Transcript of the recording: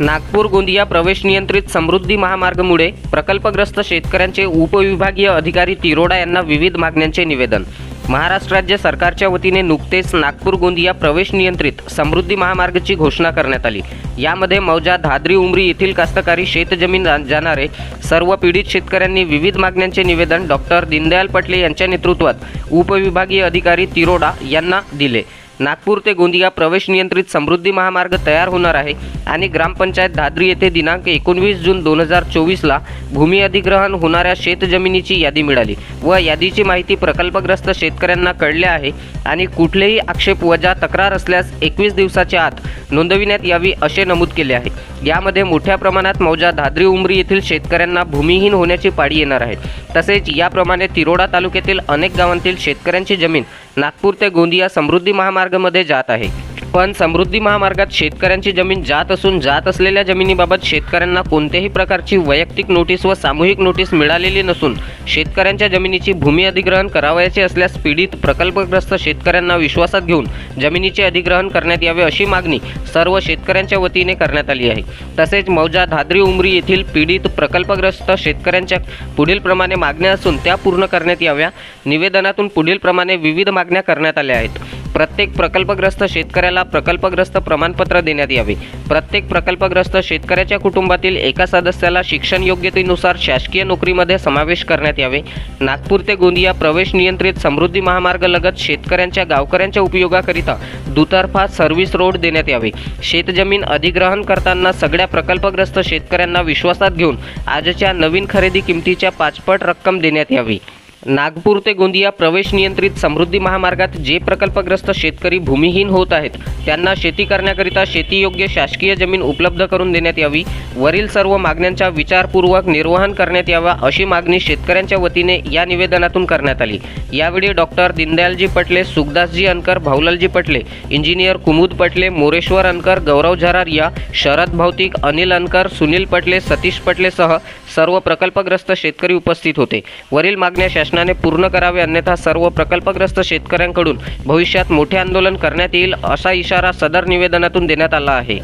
नागपूर गोंदिया प्रवेश नियंत्रित समृद्धी महामार्गमुळे प्रकल्पग्रस्त शेतकऱ्यांचे उपविभागीय अधिकारी तिरोडा यांना विविध मागण्यांचे निवेदन. महाराष्ट्र राज्य सरकारच्या वतीने नुकतेच नागपूर गोंदिया प्रवेश नियंत्रित समृद्धी महामार्गाची घोषणा करण्यात आली. यामध्ये मौजा धाद्री उमरी येथील कास्तकारी शेतजमीन जाणारे सर्व पीडित शेतकऱ्यांनी विविध मागण्यांचे निवेदन डॉक्टर दीनदयाल पटले यांच्या नेतृत्वात उपविभागीय अधिकारी तिरोडा यांना दिले. नागपूर ते गोंदिया प्रवेश नियंत्रित समृद्धी महामार्ग तयार होणार आहे आणि ग्रामपंचायत धाद्री येथे दिनांक एकोणवीस जून दोन हजार चोवीसला भूमी अधिग्रहण होणाऱ्या शेतजमिनीची यादी मिळाली व यादीची माहिती प्रकल्पग्रस्त शेतकऱ्यांना कळले आहे आणि कुठलेही आक्षेप वजा तक्रार असल्यास एकवीस दिवसाच्या आत नोंदविण्यात यावी असे नमूद केले आहे. यामध्ये मोठ्या प्रमाणात मौजा धाद्री उमरी येथील शेतकऱ्यांना भूमिहीन होण्याची पाळी येणार आहे. तसेच याप्रमाणे तिरोडा तालुक्यातील अनेक गावांतील शेतकऱ्यांची जमीन नागपूर ते गोंदिया समृद्धी महामार्गामध्ये जात आहे. पण समृद्धी महामार्गात शेतकऱ्यांची जमीन जात असून जात असलेल्या जमिनीबाबत शेतकऱ्यांना कोणत्याही प्रकारची वैयक्तिक नोटीस व सामूहिक नोटीस मिळालेली नसून शेतकऱ्यांच्या जमिनीची भूमी अधिग्रहण करावयाचे असल्यास पीडित प्रकल्पग्रस्त शेतकऱ्यांना विश्वासात घेऊन जमिनीचे अधिग्रहण करण्यात यावे अशी मागणी सर्व शेतकऱ्यांच्या वतीने करण्यात आली आहे. तसेच मौजा धाद्री उमरी येथील पीडित प्रकल्पग्रस्त शेतकऱ्यांच्या पुढीलप्रमाणे मागण्या असून त्या पूर्ण करण्यात याव्या. निवेदनातून पुढीलप्रमाणे विविध मागण्या करण्यात आल्या आहेत. प्रत्येक प्रकल्पग्रस्त शेतकऱ्याला प्रकल्पग्रस्त प्रमाणपत्र देण्यात यावे. प्रत्येक प्रकल्पग्रस्त शेतकऱ्याच्या कुटुंबातील एका सदस्याला शिक्षण योग्यतेनुसार शासकीय नोकरीमध्ये समावेश करण्यात यावे. नागपूर ते गोंदिया प्रवेश नियंत्रित समृद्धी महामार्गलगत शेतकऱ्यांच्या गावकऱ्यांच्या उपयोगाकरिता दुतर्फा सर्व्हिस रोड देण्यात यावे. शेतजमीन अधिग्रहण करताना सगळ्या प्रकल्पग्रस्त शेतकऱ्यांना विश्वासात घेऊन आजच्या नवीन खरेदी किमतीच्या पाचपट रक्कम देण्यात यावी. नागपूर ते गोंदिया प्रवेश नियंत्रित समृद्धी महामार्गात जे प्रकल्पग्रस्त शेतकरी भूमिहीन होत आहेत त्यांना शेती करण्याकरिता शेतीयोग्य शासकीय जमीन उपलब्ध करून देण्यात यावी वरील सर्व मागण्यांचा विचारपूर्वक निर्वहन करण्यात यावा अशी मागणी शेतकऱ्यांच्या वतीने या निवेदनातून करण्यात आली. यावेळी डॉक्टर दीनदयालजी पटले सुखदासजी अनकर भाऊलालजी पटले इंजिनियर कुमुद पटले मोरेश्वर अनकर गौरव झरारिया शरद भौतिक अनिल अनकर सुनील पटले सतीश पटलेसह सर्व प्रकल्पग्रस्त शेतकरी उपस्थित होते. वरील मागण्या शासनाने पूर्ण करावे अन्यथा सर्व प्रकल्पग्रस्त शेतकऱ्यांकडून भविष्यात मोठे आंदोलन करण्यात येईल असा इशारा सदर निवेदनातून देण्यात आला आहे.